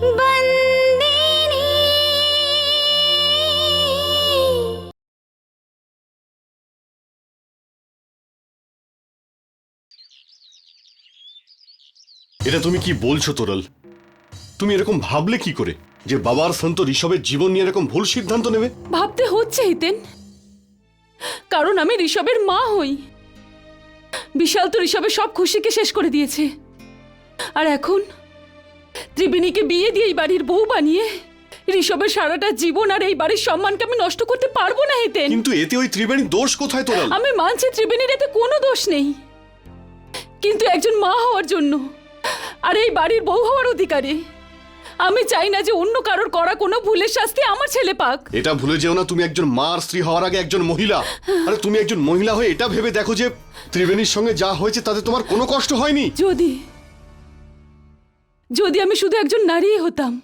এটা তুমি কি বলছো তোরাল? তুমি এরকম ভাবলে কি করে যে বাবার সন্ত ঋষভের জীবন নিয়ে এরকম ভুল সিদ্ধান্ত নেবে? ভাবতে হচ্ছে হিতেন। কারণ আমি ঋষভের মা হই। বিশাল তো ঋষভের সব খুশিকে শেষ করে দিয়েছে। আর এখন ত্রিবেণীকে বিয়ে দিয়ে এই বাড়ির বউ বানিয়ে ঋষভের সারাটা জীবন আর এই বাড়ির সম্মানকে আমি নষ্ট করতে পারব না হিতেন। কিন্তু এতে ওই ত্রিবেণী দোষ কোথায় তোরাল আমি মানছি ত্রিবেণীর এতে কোনো দোষ নেই। কিন্তু একজন মা হওয়ার জন্য আর এই বাড়ির বউ হওয়ার অধিকারে আমি চাই না যে অন্য কারোর করা কোনো ভুলের শাস্তি আমার ছেলে পাক। এটা ভুলে যেও না তুমি একজন মা আর স্ত্রী হওয়ার আগে একজন মহিলা। আরে তুমি একজন মহিলা হয়ে এটা ভেবে দেখো যে ত্রিবেণীর সঙ্গে যা হয়েছে তাতে তোমার কোনো কষ্ট হয়নি। যদি যদি আমি শুধু একজন নারী হতাম,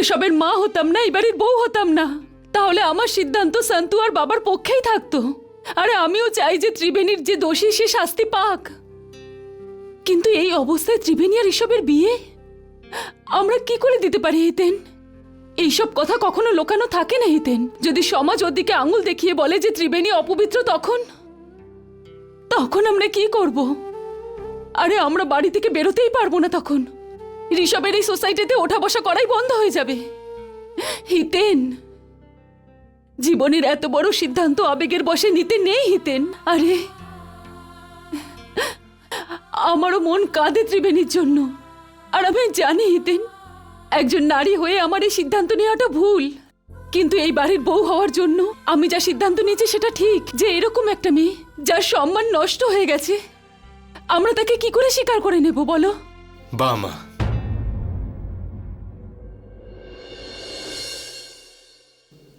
ঋষভের মা হতাম না এই বাড়ির বউ হতাম না, তাহলে আমার সিদ্ধান্ত সন্তু আর বাবার পক্ষেই থাকতো। আরে আমিও চাই যে ত্রিবেণীর যে দোষী সে শাস্তি পাক। কিন্তু এই অবস্থায় ত্রিবেণী আর ঋষভের বিয়ে? আমরা কি করে দিতে পারি হিতেন? এইসব কথা কখনো লোকানো থাকে না হিতেন। যদি সমাজ ওর দিকে আঙুল দেখিয়ে বলে যে ত্রিবেণী অপবিত্র তখন? তখন আমরা কি করব? আরে, আমরা বাড়ি থেকে বেরোতেই পারব না তখন। ঋষভের এই সোসাইটিতে ওঠা বসা করাই বন্ধ হয়ে যাবে। হিতেন। জীবনের এত বড় সিদ্ধান্ত আবেগের বসে নিতে নেই হিতেন। আরে, আমারও মন কাঁদে ত্রিবেণীর জন্য। আর আমি জানি হিতেন, একজন নারী হয়ে আমার এই সিদ্ধান্ত নেওয়াটা ভুল। কিন্তু এই বাড়ির বউ হওয়ার জন্য আমি যা সিদ্ধান্ত নিয়েছি সেটা ঠিক, যে এরকম একটা মেয়ে, যার সম্মান নষ্ট হয়ে গেছে। আমরা তাকে কি করে স্বীকার করে নেব, বলো? বা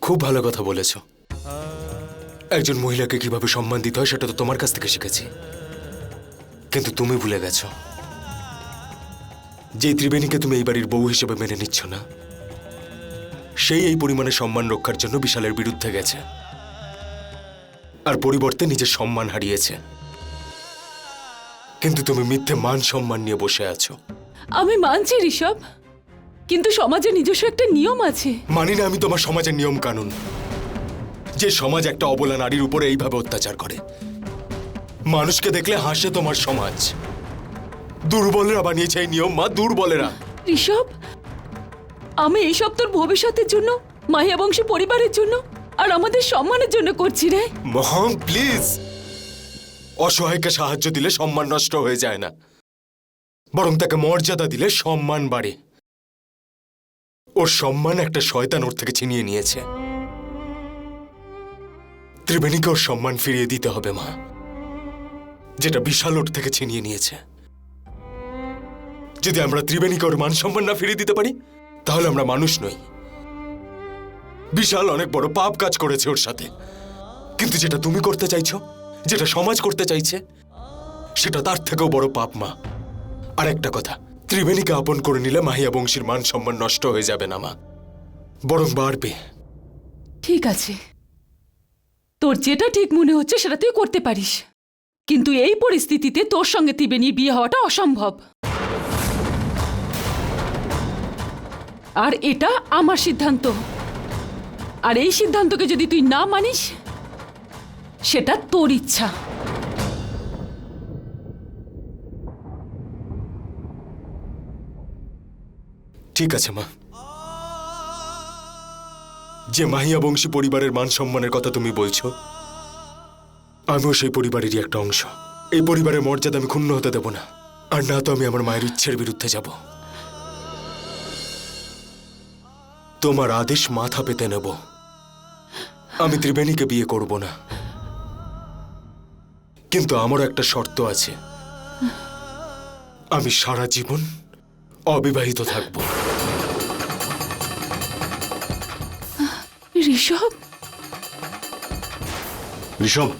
খুব ভালো কথা বলেছ। একজন মহিলাকে কীভাবে সম্মান দিতে হয়, সেটা তো তোমার কাছ থেকে শিখেছি। কিন্তু তুমি ভুলে গেছো। যে ত্রিবেণীকে তুমি এই বাড়ির বউ হিসেবে মেনে নিচ্ছ না, সেই এই পরিমাণে সম্মান রক্ষার জন্য বিশালের বিরুদ্ধে গেছে। আর পরিবর্তে নিজের সম্মান হারিয়েছে। কিন্তু তুমি মিথ্যে মান সম্মান নিয়ে বসে আছো। আমি মানছি ঋষভ কিন্তু সমাজে নিজস্ব একটা নিয়ম আছে। মানি না আমি তোমার সমাজের নিয়ম কানুন। যে সমাজ একটা অবলা নারীর উপরে এইভাবে অত্যাচার করে। মানুষকে দেখলে হাসে তোমার সমাজ। দুর্বলেরা বানিয়েছে এই নিয়ম মা দুর্বলেরা। ঋষভ আমি এইসব তোর ভবিষ্যতের জন্য মাহিয়া বংশী পরিবারের জন্য আর আমাদের সম্মানের জন্য করছি রে। মহম প্লিজ। অসহায়কে সাহায্য দিলে সম্মান নষ্ট হয়ে যায় না। বরং তাকে মর্যাদা দিলে সম্মান বাড়ে। ওর সম্মান একটা শয়তান ওর থেকে ছিনিয়ে নিয়েছে। ত্রিবেণীকে ওর সম্মান ফিরিয়ে দিতে হবে, মা। যেটা বিশাল ওর থেকে ছিনিয়ে নিয়েছে। যদি আমরা ত্রিবেণীকে ওর মান সম্মান না ফিরিয়ে দিতে পারি, তাহলে আমরা মানুষ নই। বিশাল অনেক বড় পাপ কাজ করেছে ওর সাথে। কিন্তু যেটা তুমি করতে চাইছো যেটা সমাজ করতে চাইছে, সেটা তার থেকেও বড় পাপ, মা। আর একটা কথা, ত্রিবেণীকে আপন করে নিলে মাহিয়া বংশীর মান সম্মান নষ্ট হয়ে যাবে না, মা। বরং বাড়বে। ঠিক আছে। তোর যেটা ঠিক মনে হচ্ছে, সেটা তুই করতে পারিস। কিন্তু এই পরিস্থিতিতে তোর সঙ্গে ত্রিবেণীর বিয়ে হওয়াটা অসম্ভব। আর এটা আমার সিদ্ধান্ত। আর এই সিদ্ধান্তকে যদি তুই না মানিস সেটা তোর ইচ্ছা। ঠিক আছে, মা। যে মাহিয়া বংশী পরিবারের মান সম্মানের কথা তুমি বলছো, আমিও সেই পরিবারেরই একটা অংশ। এই পরিবারের মর্যাদা আমি ক্ষুণ্ণ হতে দেব না, আর না তো আমি আমার মায়ের ইচ্ছের বিরুদ্ধে যাব। তোমার আদেশ মাথা পেতে নেব। আমি ত্রিবেণীকে বিয়ে করব না। কিন্তু আমারও একটা শর্ত আছে। আমি সারা জীবন অবিবাহিত থাকব। ঋষভ? ঋষভ?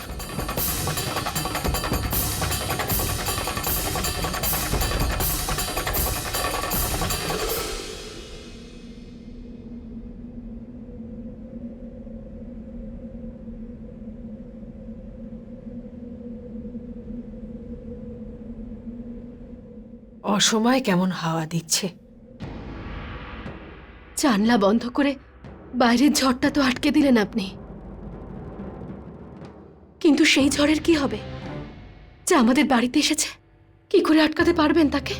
অসময় কেমন হাওয়া দিচ্ছে? জানলা বন্ধ করে বাইরের ঝড়টা তো আটকে দিলেন আপনি। কিন্তু সেই ঝড়ের কি হবে? যে আমাদের বাড়িতে এসেছে, কি করে আটকাতে পারবেন তাকে?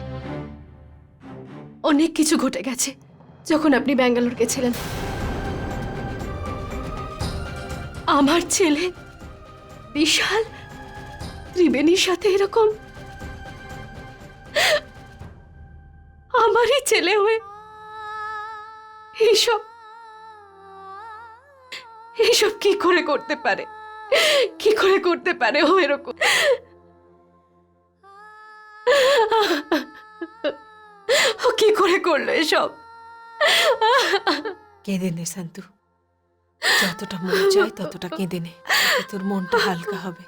অনেক কিছু ঘটে গেছে যখন আপনি ব্যাঙ্গালোর গেছিলেন। আমার ছেলে বিশাল, ত্রিবেণীর সাথে এরকম আমারই ছেলে হয়ে এইসব এইসব কি করে করতে পারে? কি করে করতে পারে ও এরকম? ও কি করে করল এসব? কেঁদে নে শান্তু। যতটা মন চায় ততটা কেঁদে নে। তোর মনটা হালকা হবে।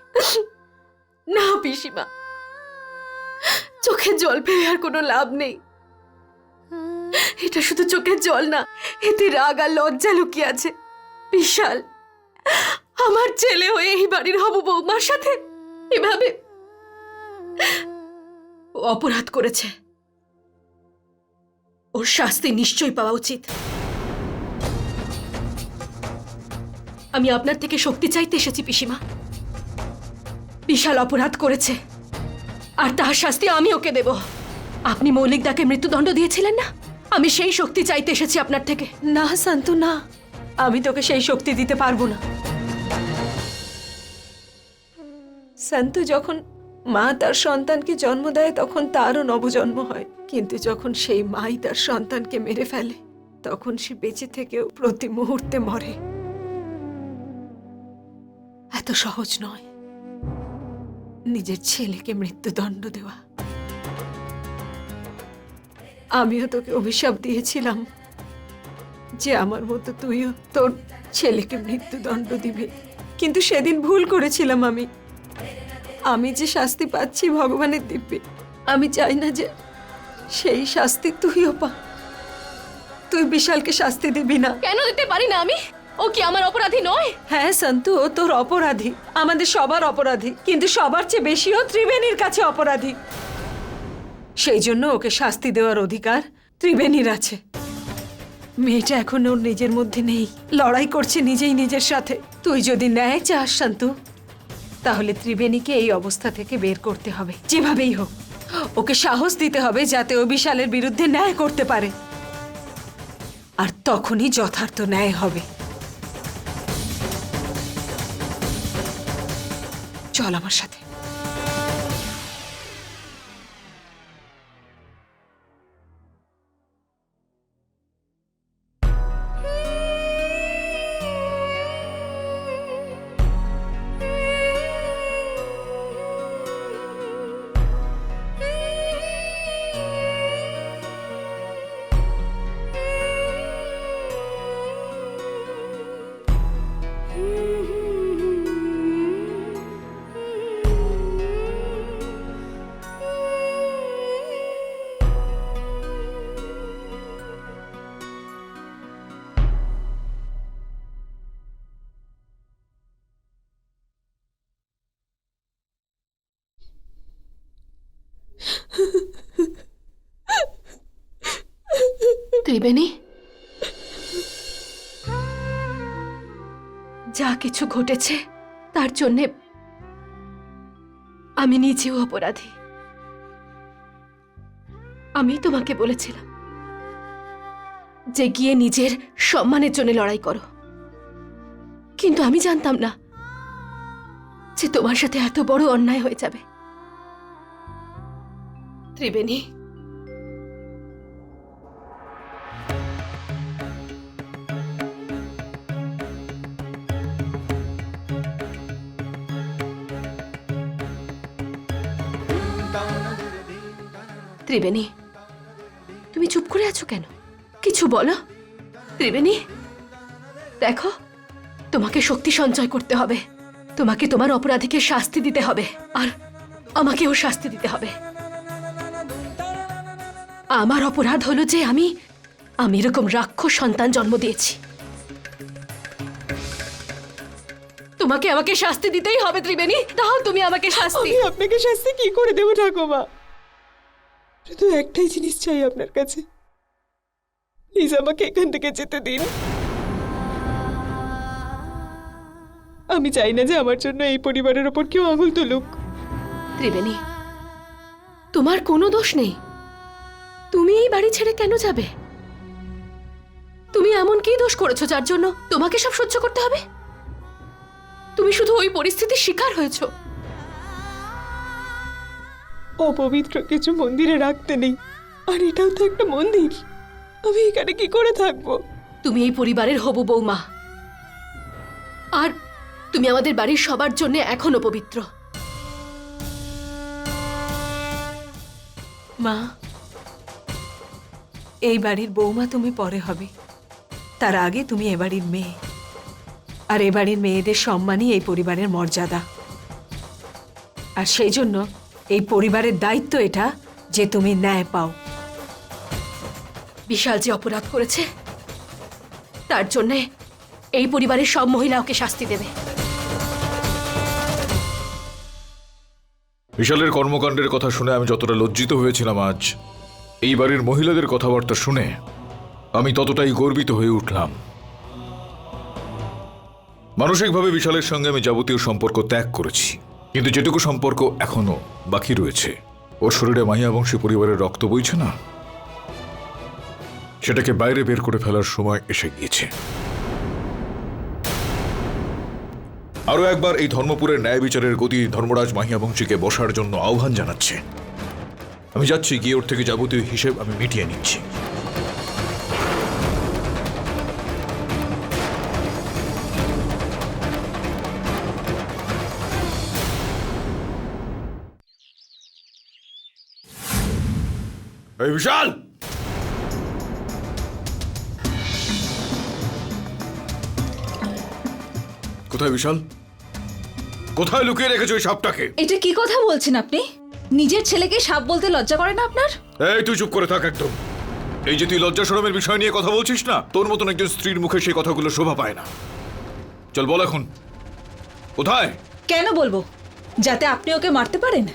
না পিসিমা। চোখে জল ফেলে আর কোনো লাভ নেই। এটা শুধু চোখের জল না, এতে রাগ আর লজ্জা লুকিয়ে আছে। বিশাল, আমার ছেলে হয়ে এই বাড়ির হব বৌমার সাথে, এভাবে অপরাধ করেছে। ওর শাস্তি নিশ্চয়ই পাওয়া উচিত। আমি আপনার থেকে শক্তি চাইতে এসেছি, পিসিমা। বিশাল অপরাধ করেছে, আর তাহার শাস্তি আমি ওকে দেব। আপনি মৌলিক দাকে মৃত্যুদণ্ড দিয়েছিলেন না? আমি সেই শক্তি চাইতে এসেছি আপনার থেকে। না, শান্তু, না। আমি তোকে সেই শক্তি দিতে পারব না। শান্তু, যখন মা তার সন্তানকে জন্ম দেয়, তখন তারও নবজন্ম হয়। কিন্তু যখন সেই মাই তার সন্তানকে মেরে ফেলে, তখন সে বেঁচে থেকেও প্রতি মুহূর্তে মরে। এত সহজ নয়। নিজের ছেলেকে মৃত্যুদণ্ড দেওয়া। আমিও তোকে অভিশাপ দিয়েছিলাম যে আমার মতো তুইও তোর ছেলেকে মৃত্যুদণ্ড দিবে। কিন্তু সেদিন ভুল করেছিলাম আমি। আমি যে শাস্তি পাচ্ছি ভগবানের দিব্যে আমি চাই না যে সেই শাস্তি তুইও পা। তুই বিশালকে শাস্তি দিবি না। কেন দিতে পারি না আমি? ও কি আমার অপরাধী নয়? হ্যাঁ সন্তু ও তোর অপরাধী। আমাদের সবার অপরাধী কিন্তু সবার চেয়ে বেশিও ত্রিবেণীর কাছে অপরাধী। সেই জন্য ওকে শাস্তি দেওয়ার অধিকার ত্রিবেণীর আছে। মেয়েটা এখন ওর নিজের মধ্যে নেই। লড়াই করছে নিজেই নিজের সাথে। তুই যদি ন্যায় চাস, শান্তু, তাহলে ত্রিবেণীকে এই অবস্থা থেকে বের করতে হবে। যেভাবেই হোক, ওকে সাহস দিতে হবে যাতে ও বিশালের বিরুদ্ধে ন্যায় করতে পারে। আর তখনই যথার্থ ন্যায় হবে। চল আমার সাথে। ত্রিবেণী যা কিছু ঘটেছে, তার জন্যে আমি নিজেও অপরাধী। আমি তোমাকে বলেছিলাম যে গিয়ে নিজের সম্মানের জন্য লড়াই করো। কিন্তু আমি জানতাম না যে তোমার সাথে এত বড় অন্যায় হয়ে যাবে। ত্রিবেণী ত্রিবেণী, তুমি চুপ করে আছো কেন? কিছু বলো। ত্রিবেণী, দেখো, তোমাকে শক্তি সঞ্চয় করতে হবে। তোমাকে তোমার অপরাধীকে শাস্তি দিতে হবে আর আমাকেও শাস্তি দিতে হবে। আমার অপরাধ হলো যে আমি আমি এরকম রাক্ষস সন্তান জন্ম দিয়েছি। তোমাকে আমাকে শাস্তি দিতেই হবে ত্রিবেণী দাও তুমি আমাকে শাস্তি আপনাকে শাস্তি কি করে দেবো ঠাকুমা? শুধু একটাই জিনিস চাই আপনার কাছে। প্লিজ আমাকে এখান থেকে যেতে দিন। আমি চাই না যে আমার জন্য এই পরিবারের ওপর কেউ আঙুল তুলুক। ত্রিবেণী, তোমার কোনো দোষ নেই। তুমি এই বাড়ি ছেড়ে কেন যাবে? তুমি এমন কি দোষ করেছ যার জন্য তোমাকে সব সহ্য করতে হবে? তুমি শুধু ওই পরিস্থিতির শিকার হয়েছো। অপবিত্র কিছু মন্দিরে রাখতে নেই। আর এটাও তো একটা মন্দির। আমি এখানে কি করে থাকব? তুমি এই পরিবারের হবু বৌমা। আর তুমি আমাদের বাড়ির সবার জন্য এখনও পবিত্র মা এই বাড়ির বৌমা তুমি পরে হবে। তার আগে তুমি এ বাড়ির মেয়ে। আর এ বাড়ির মেয়েদের সম্মানই এই পরিবারের মর্যাদা। আর সেই জন্য এই পরিবারের দায়িত্ব এটা যে তুমি ন্যায় পাও। বিশাল যে অপরাধ করেছে তার জন্যে এই পরিবারের সব মহিলা ওকে শাস্তি দেবে। বিশালের কর্মকাণ্ডের কথা শুনে আমি যতটা লজ্জিত হয়েছিলাম আজ এই বাড়ির মহিলাদের কথাবার্তা শুনে আমি ততটাই গর্বিত হয়ে উঠলাম। মানসিকভাবে বিশালের সঙ্গে আমি যাবতীয় সম্পর্ক ত্যাগ করেছি। কিন্তু যেটুকু সম্পর্ক এখনও বাকি রয়েছে, ওর শরীরে মাহিয়া বংশী পরিবারের রক্ত বইছে না? সেটাকে বাইরে বের করে ফেলার সময় এসে গিয়েছে। আরও একবার এই ধর্মপুরের ন্যায় বিচারের গতি ধর্মরাজ মাহিয়া বংশীকে বসার জন্য আহ্বান জানাচ্ছে। আমি যাচ্ছি, গিয়ে ওর থেকে যাবতীয় হিসেব আমি মিটিয়ে নিচ্ছি। এই বিশাল! কোথায় বিশাল? কোথায় লুকিয়ে রেখেছো ওই সাপটাকে? এটা কি কথা বলছেন আপনি? নিজের ছেলেকে সাপ বলতে লজ্জা করে না আপনার? এই তুই চুপ করে থাক একদম। এই যে তুই লজ্জা শরমের বিষয় নিয়ে কথা বলছিস না তোর মতন একজন স্ত্রীর মুখে সেই কথাগুলো শোভা পায় না। চল বল এখন। কোথায়? কেন বলব? যাতে আপনি ওকে মারতে পারেন।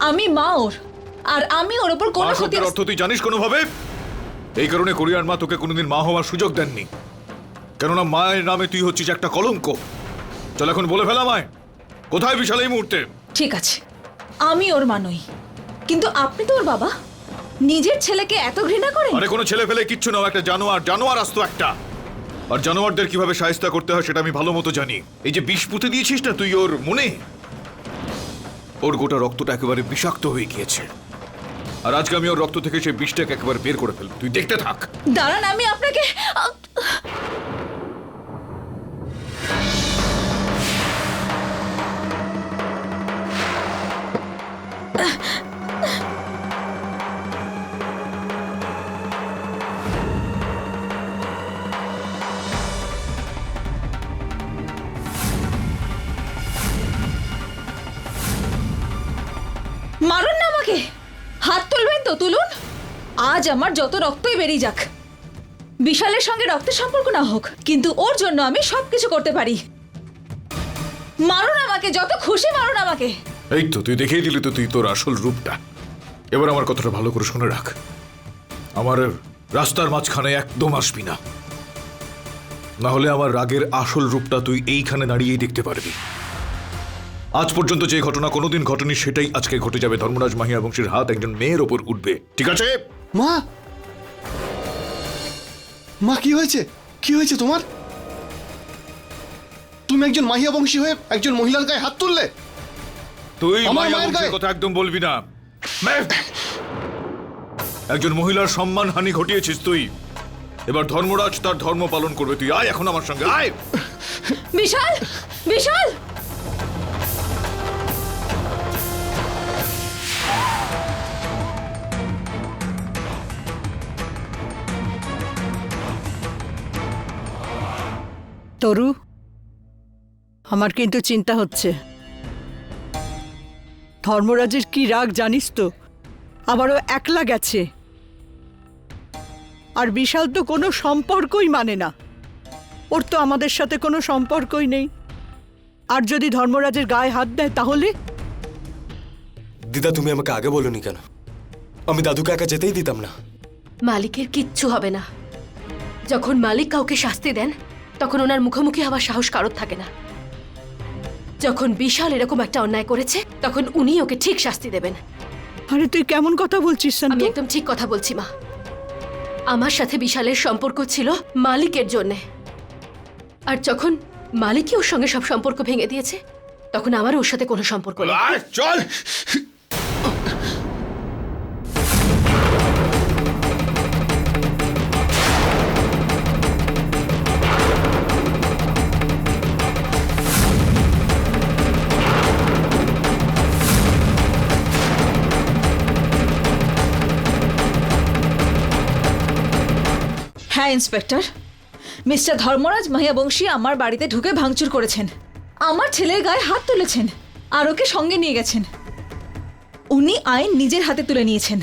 আমি মা ওর। আর আমি ওর ওপর কোনো ক্ষতি অর্থ তুই জানিস কোনোভাবে? এই কারণে কোরিয়ার মা তোকে কোনোদিন মা হওয়ার সুযোগ দেননি। কেননা মায়ের নামে তুই হচ্ছিস একটা কলঙ্ক। চল এখন বলে ফেলা মায় কোথায় বিশাল এই মুহূর্তে? ঠিক আছে। আমি ওর মা নই। কিন্তু আপনি তো ওর বাবা? নিজের ছেলেকে এত ঘৃণা করেন? আরে কোনো ছেলে ফেলে কিচ্ছু নাও একটা জানোয়ার জানোয়ার আসতো একটা। আর জানোয়ারদের কীভাবে সাহিস্তা করতে হয় সেটা আমি ভালো মতো জানি। এই যে বিষ পুঁতে দিয়েছিস না তুই ওর মনে? ওর গোটা রক্তটা একেবারে বিষাক্ত হয়ে গিয়েছে। আর আজকে আমি ওর রক্ত থেকে সেই বিষটাকে একবার বের করে ফেলব। তুই দেখতে থাক। দাঁড়ান, আমি আপনাকে মারুন না আমাকে। তো তুলুন। আজ আমার যত রক্তই বেরিয়ে যাক, বিশালের সঙ্গে রক্তের সম্পর্ক না হোক, কিন্তু ওর জন্য আমি সবকিছু করতে পারি। মারুন আমাকে, যত খুশি মারুন আমাকে। এই তো, তুই দেখিয়ে দিলি তো তুই তোর আসল রূপটা। এবার আমার কথাটা ভালো করে শুনে রাখ। আমার রাস্তার মাঝখানে একদম আসবি না। হলে আমার রাগের আসল রূপটা তুই এইখানে দাঁড়িয়েই দেখতে পারবি। আজ পর্যন্ত যে ঘটনা কোনোদিন ঘটেনি সেটাই আজকে ঘটে যাবে। ধর্মরাজ মাহিয়া বংশের হাত একজন মেয়ের ওপর উঠবে। ঠিক আছে? মা! মা কি হয়েছে? কি হয়েছে তোমার? তুমি একজন মাহিয়া বংশী হয়ে একজন মহিলার গায়ে হাত তুললে? তুই আমার মায়ের গায়ে? কথা একদম বলবি না। একজন মহিলার সম্মান হানি ঘটিয়েছিস তুই। এবার ধর্মরাজ তার ধর্ম পালন করবে। তুই আয় এখন আমার সঙ্গে আয়। বিশাল! বিশাল! তরু আমার কিন্তু চিন্তা হচ্ছে। ধর্মরাজের কি রাগ জানিস তো? আবারও একলা গেছে। আর বিশাল তো কোনো সম্পর্কই মানে না। ওর তো আমাদের সাথে কোনো সম্পর্কই নেই। আর যদি ধর্মরাজের গায়ে হাত দেয় তাহলে? দিদা তুমি আমাকে আগে বলনি কেন? আমি দাদুকে একা যেতেই দিতাম না। মালিকের কিচ্ছু হবে না। যখন মালিক কাউকে শাস্তি দেন তখন ওনার মুখোমুখি হওয়ার সাহস কারোর থাকে না। যখন বিশাল এরকম একটা অন্যায় করেছে তখন উনি ওকে ঠিক শাস্তি দেবেন। আরে তুই কেমন কথা বলছিস আমি একদম ঠিক কথা বলছি মা। আমার সাথে বিশালের সম্পর্ক ছিল মালিকের জন্যে। আর যখন মালিকই ওর সঙ্গে সব সম্পর্ক ভেঙে দিয়েছে তখন আমার ওর সাথে কোনো সম্পর্ক নেই। আয়, চল! হ্যাঁ ইন্সপেক্টর। মিস্টার ধর্মরাজ মাহিয়াবংশী আমার বাড়িতে ঢুকে ভাঙচুর করেছেন। আমার ছেলের গায়ে হাত তুলেছেন আর ওকে সঙ্গে নিয়ে গেছেন। উনি আইন নিজের হাতে তুলে নিয়েছেন।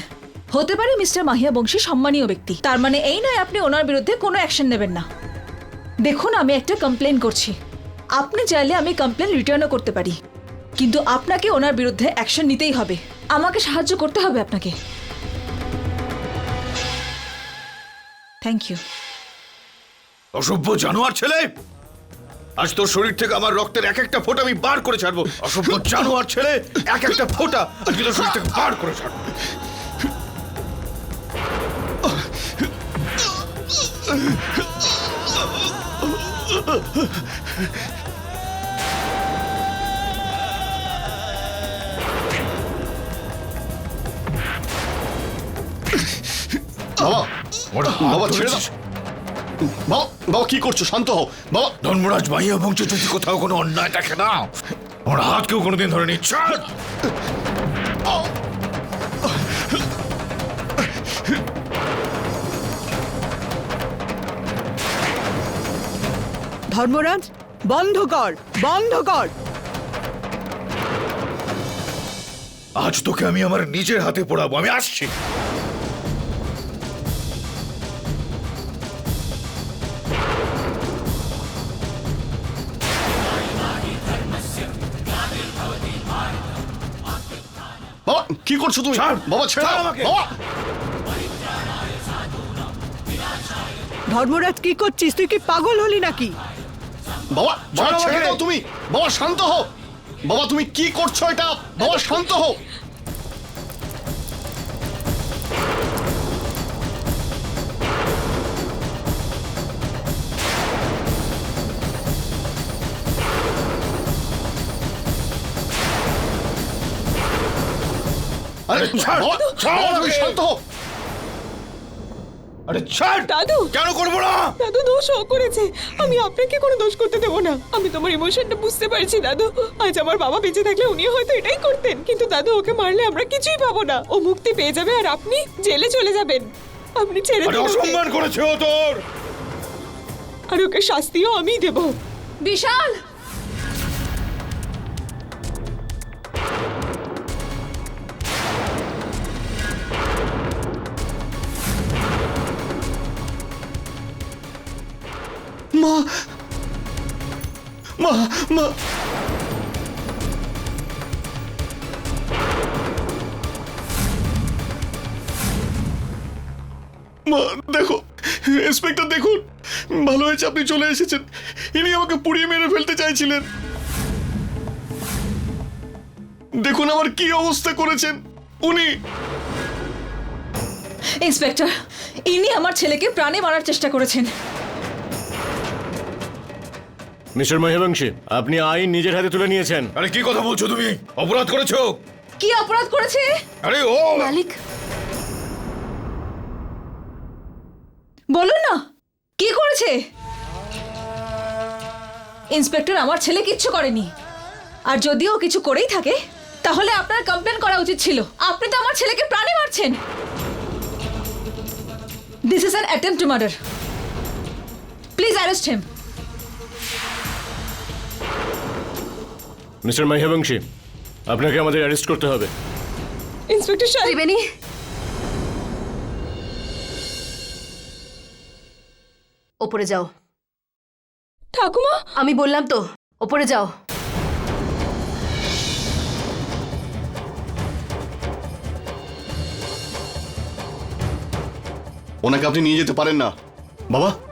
হতে পারে মিস্টার মাহিয়াবংশী সম্মানীয় ব্যক্তি। তার মানে এই নয়, আপনি ওনার বিরুদ্ধে কোনো অ্যাকশন নেবেন না। দেখুন, আমি একটা কমপ্লেন করছি। আপনি চাইলে আমি কমপ্লেন রিটার্নও করতে পারি। কিন্তু আপনাকে ওনার বিরুদ্ধে অ্যাকশন নিতেই হবে। আমাকে সাহায্য করতে হবে আপনাকে। থ্যাংক ইউ অসভ্য জানোয়ার ছেলে! আজ তোর শরীর থেকে আমার রক্তের এক একটা ফোঁটা আমি বার করে ছাড়বো। অসভ্য জানোয়ার ছেলে, এক একটা ফোঁটা আজকে তোর শরীর থেকে বার করে ছাড়বো। বাবা বাবা ছেড়ে দাও। বাবা বাবা কি করছ? শান্ত হও। বাবা। ধর্মরাজ বংশ যদি কোথাও কোনো অন্যায় দেখে না আমার হাত কেউ কোনোদিন ধরে নি চল! ধর্মরাজ বন্ধ কর বন্ধ কর। আজ তোকে আমি আমার নিজের হাতে পড়াবো। আমি আসছি। কি করছ তুমি? বাবা ছেড়ে দাও। আমাকে। বাবা। ধর্মরাজ কি করছিস? তুই কি পাগল হলি নাকি? বাবা বাবা ছেড়ে দাও তুমি। বাবা শান্ত হও। বাবা তুমি কি করছ এটা? বাবা শান্ত হও। আরে ছাড়, বাবা, ছাড় তুমি। শান্ত হও আরে ছাড় দাদু। কেন করব না? দাদু দোষ ও করেছে। আমি আপনাকে কোনো দোষ করতে দেবো না। আমি তোমার ইমোশনটা বুঝতে পারছি দাদু। আজ আমার বাবা বেঁচে থাকলে উনিও হয়তো এটাই করতেন। কিন্তু দাদু ওকে মারলে আমরা কিছুই পাবো না। ও মুক্তি পেয়ে যাবে আর আপনি জেলে চলে যাবেন। আপনি ছেড়ে দিন ওকে। অসম্মান করেছে ও তোর। আর ওকে শাস্তিও আমিই দেবো। বিশাল! মা মা মা। মা, দেখো, ইন্সপেক্টর, দেখুন। ভালো হয়েছে আপনি চলে এসেছেন। ইনি আমাকে পুড়িয়ে মেরে ফেলতে চাইছিলেন। দেখুন আমার কি অবস্থা করেছেন। উনি ইন্সপেক্টর, ইনি আমার ছেলেকে প্রাণে মারার চেষ্টা করেছেন। মিস্টার মহিবংশী আপনি আইন নিজের হাতে তুলে নিয়েছেন। আরে কি কথা বলছো তুমি? অপরাধ করেছ? কি অপরাধ করেছে? আরে ও! মালিক। বলুন না কি করেছে? ইন্সপেক্টর আমার ছেলে কিচ্ছু করেনি। আর যদিও কিছু করেই থাকে তাহলে আপনার কমপ্লেন করা উচিত ছিল। আপনি তো আমার ছেলেকে প্রাণে মারছেন। This is an attempt to murder please arrest him mister Mahibanshi আপনাকে আমাদের অ্যারেস্ট করতে হবে। ইন্সপেক্টর সাহেব। ত্রিবেণী ওপরে যাও। ঠাকুমা। আমি বললাম তো ওপরে যাও। ওনাকে আপনি নিয়ে যেতে পারেন না। বাবা।